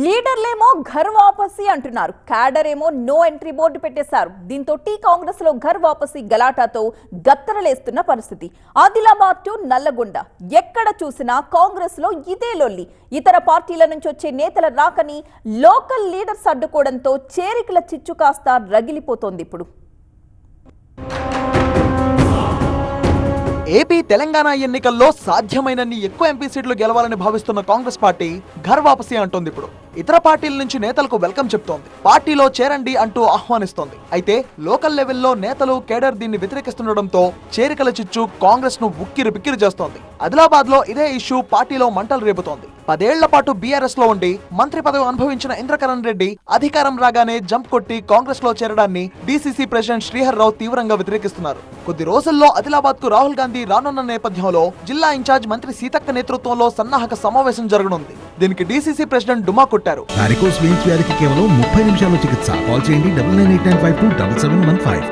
లీడర్లేమో ఘర్ వాపసి అంటున్నారు. క్యాడర్ ఏమో no entry board పెట్టేశారు. దీంతో టీ కాంగ్రెస్లో ఘర్ వాపసి గలాటాతో గత్తరలేస్తున్న పరిస్థితి. ఆదిలాబాద్ టు నల్లగొండ. ఎక్కడ చూసినా కాంగ్రెస్లో ఇదే లొల్లి. ఇతర పార్టీల నుంచి వచ్చే నేతల రాకని లోకల్ లీడర్స్ అడ్డుకోవడంతో చేరికల చిచ్చు కాస్త రగిలిపోతోంది ఇప్పుడు. ఏపీ తెలంగాణ ఎన్నికల్లో సాధ్యమైనన్ని ఎక్కువ ఎంపీ సీట్లు గెలవాలని భావిస్తున్న కాంగ్రెస్ పార్టీ ఘర్ వాపసి అంటోంది ఇప్పుడు. ఇతర పార్టీల నుంచి నేతలకు వెల్కమ్ చెప్తోంది. పార్టీలో చేరండి అంటూ ఆహ్వానిస్తోంది. అయితే లోకల్ లెవెల్లో నేతలు కేడర్ దీన్ని వ్యతిరేకిస్తుండటంతో చేరికల చిచ్చు కాంగ్రెస్ను ఉక్కిరి బిక్కిరి చేస్తోంది. ఆదిలాబాద్లో ఇదే ఇష్యూ పార్టీలో మంటలు రేపుతోంది. పదేళ్ళ పాటు బీఆర్ఎస్లో ఉండి మంత్రి పదవి అనుభవించిన ఇంద్రకరణ్ రెడ్డి అధికారం రాగానే జంప్ కొట్టి కాంగ్రెస్లో చేరడాన్ని డీసీసీ ప్రెసిడెంట్ శ్రీహర్ రావు తీవ్రంగా వ్యతిరేకిస్తున్నారు. కొద్ది రోజుల్లో ఆదిలాబాద్కు రాహుల్ గాంధీ రానున్న నేపథ్యంలో జిల్లా ఇన్ఛార్జ్ మంత్రి సీతక్క నేతృత్వంలో సన్నాహక సమావేశం జరగనుంది. దీనికి డీసీసీ ప్రెసిడెంట్ డుమా కొట్టారు. వారికోస్ వెయిన్స్ వ్యాధికి కేవలం ముప్పై నిమిషాల్లో చికిత్స. కాల్ చేయండి double nine eight nine five two double seven one five.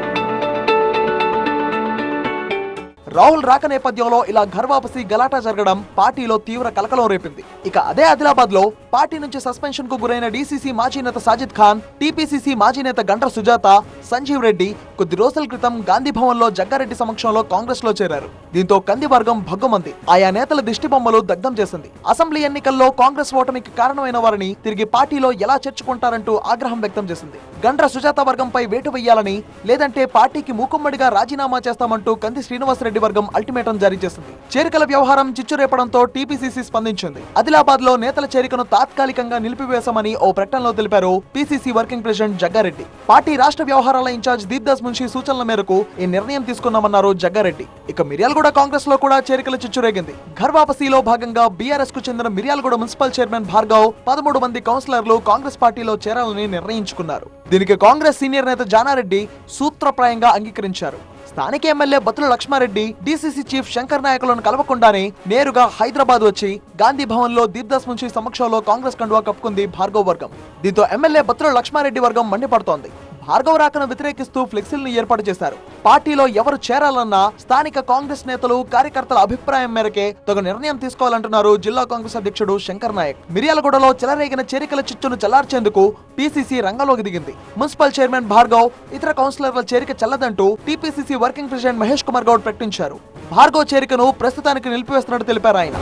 Rahul రాక నేపథ్యంలో ఇలా ఘర్వాపసి గలాటా జరగడం పార్టీలో తీవ్ర కలకలం రేపింది. ఇక అదే ఆదిలాబాద్లో పార్టీ నుంచి సస్పెన్షన్కు గురైన డీసీసీ మాజీ నేత సాజిద్ ఖాన్ టీపీసీసీ మాజీ నేత గంట్ర సుజాత సంజీవ్ రెడ్డి కొద్ది రోజుల క్రితం గాంధీ భవన్లో జగ్గారెడ్డి సమక్షంలో కాంగ్రెస్లో చేరారు. దీంతో కంది వర్గం భగ్గుమంది. ఆయా నేతల దిష్టి బొమ్మలు దగ్ధం చేసింది. అసెంబ్లీ ఎన్నికల్లో కాంగ్రెస్ ఓటమికి కారణమైన వారిని తిరిగి పార్టీలో ఎలా చేర్చుకుంటారంటూ ఆగ్రహం వ్యక్తం చేసింది. గండ్ర సుజాత వర్గంపై వేటు వేయాలని లేదంటే పార్టీకి మూకుమ్మడిగా రాజీనామా చేస్తామంటూ కంది శ్రీనివాసరెడ్డి వర్గం అల్టిమేటం జారీ చేసింది. చేరికల వ్యవహారం చిచ్చురేపడంతో టీపీసీసీ స్పందించింది. ఆదిలాబాద్లో నేతల చేరికను తాత్కాలికంగా నిలిపివేశామని ఓ ప్రకటనలో తెలిపారు PCC working president Jagga Reddy. Party రాష్ట్ర వ్యవహారాల ఇన్ఛార్జ్ దీప్దాస్ మున్షి సూచనల మేరకు ఈ నిర్ణయం తీసుకున్నామన్నారు జగ్గారెడ్డి. ఇక మిర్యాలగూడ కాంగ్రెస్లో కూడా చేరికల చిచ్చురేగింది. ఘర్వాపసిలో భాగంగా బీఆర్ఎస్కు చెందిన మిర్యాలగూడ మున్సిపల్ చైర్మన్ భార్గవ్ పదమూడు మంది కౌన్సిలర్లు కాంగ్రెస్ పార్టీలో చేరాలని నిర్ణయించుకున్నారు. దీనికి కాంగ్రెస్ సీనియర్ నేత జానారెడ్డి సూత్రప్రాయంగా అంగీకరించారు. స్థానిక MLA Bathula Lakshma Reddy DCC chief Shankar నాయకులను కలవకుండానే నేరుగా హైదరాబాద్ వచ్చి గాంధీ భవన్లో దీప్దాస్ మున్షి సమక్షంలో కాంగ్రెస్ కండువా కప్పుకుంది భార్గవ్ వర్గం. దీంతో ఎమ్మెల్యే బతుల లక్ష్మారెడ్డి వర్గం మండిపడుతోంది. భార్గవ్ రాకను వ్యతిరేకిస్తూ ఫ్లెక్సీలను ఏర్పాటు చేశారు. పార్టీలో ఎవరు చేరాలన్నా స్థానిక కాంగ్రెస్ నేతలు కార్యకర్తల అభిప్రాయం మేరకే తగు నిర్ణయం తీసుకోవాలంటున్నారు జిల్లా కాంగ్రెస్ అధ్యక్షుడు శంకర్ నాయక్. మిర్యాలగూడలో చెలరేగిన చేరికల చిచ్చును చల్లార్చేందుకు పీసీసీ రంగంలోకి దిగింది. మున్సిపల్ చైర్మన్ భార్గవ్ ఇతర కౌన్సిలర్ల చేరిక చెల్లదంటూ TPCC working president Mahesh Kumar Goud ప్రకటించారు. భార్గవ్ చేరికను ప్రస్తుతానికి నిలిపివేస్తున్నట్టు తెలిపారు ఆయన.